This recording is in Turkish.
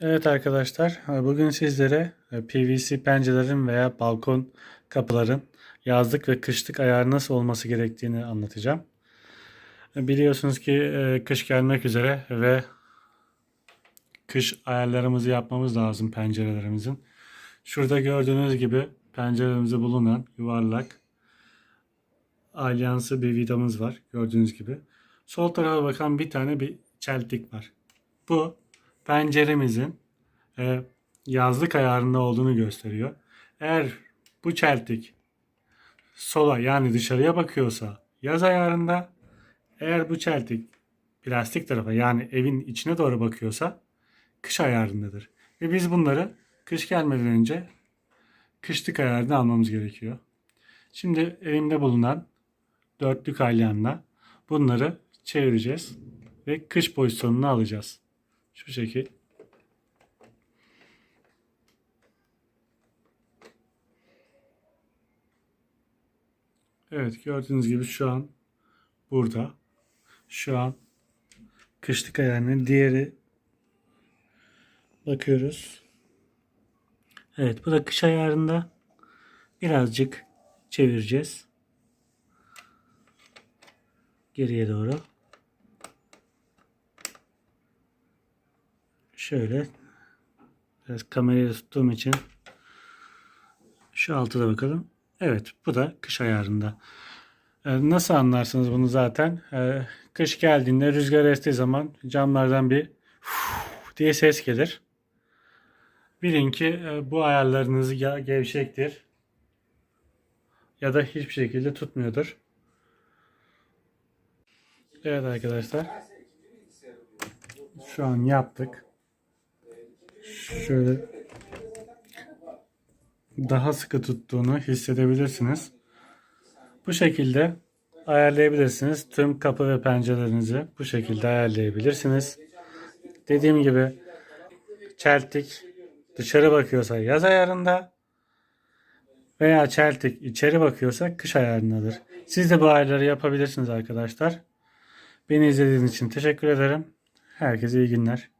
Evet arkadaşlar, bugün sizlere e, PVC pencerelerin veya balkon kapıların yazlık ve kışlık ayarı nasıl olması gerektiğini anlatacağım. E, Biliyorsunuz ki e, kış gelmek üzere ve kış ayarlarımızı yapmamız lazım pencerelerimizin. Şurada gördüğünüz gibi penceremizde bulunan yuvarlak alyansı bir vidamız var gördüğünüz gibi. Sol tarafa bakan bir tane bir çeltik var. Bu penceremizin e, yazlık ayarında olduğunu gösteriyor. Eğer bu çeltik sola yani dışarıya bakıyorsa yaz ayarında, eğer bu çeltik plastik tarafa yani evin içine doğru bakıyorsa kış ayarındadır. Ve biz bunları kış gelmeden önce kışlık ayarını almamız gerekiyor. Şimdi elimde bulunan dörtlük alyanla bunları çevireceğiz ve kış pozisyonuna alacağız. Şu şekil. Evet gördüğünüz gibi şu an burada. Şu an kışlık ayarının diğeri bakıyoruz. Evet bu da kış ayarında birazcık çevireceğiz. Geriye doğru. Şöyle biraz kamerayı tuttuğum için şu altıda bakalım. Evet bu da kış ayarında. Ee, Nasıl anlarsınız bunu zaten? Ee, Kış geldiğinde rüzgar estiği zaman camlardan bir diye ses gelir. Bilin ki e, bu ayarlarınız ya gevşektir ya da hiçbir şekilde tutmuyordur. Evet arkadaşlar. Şu an yaptık. Şöyle daha sıkı tuttuğunu hissedebilirsiniz. Bu şekilde ayarlayabilirsiniz. Tüm kapı ve pencerelerinizi bu şekilde ayarlayabilirsiniz. Dediğim gibi çeltik dışarı bakıyorsa yaz ayarında veya çeltik içeri bakıyorsa kış ayarındadır. Siz de bu ayarları yapabilirsiniz arkadaşlar. Beni izlediğiniz için teşekkür ederim. Herkese iyi günler.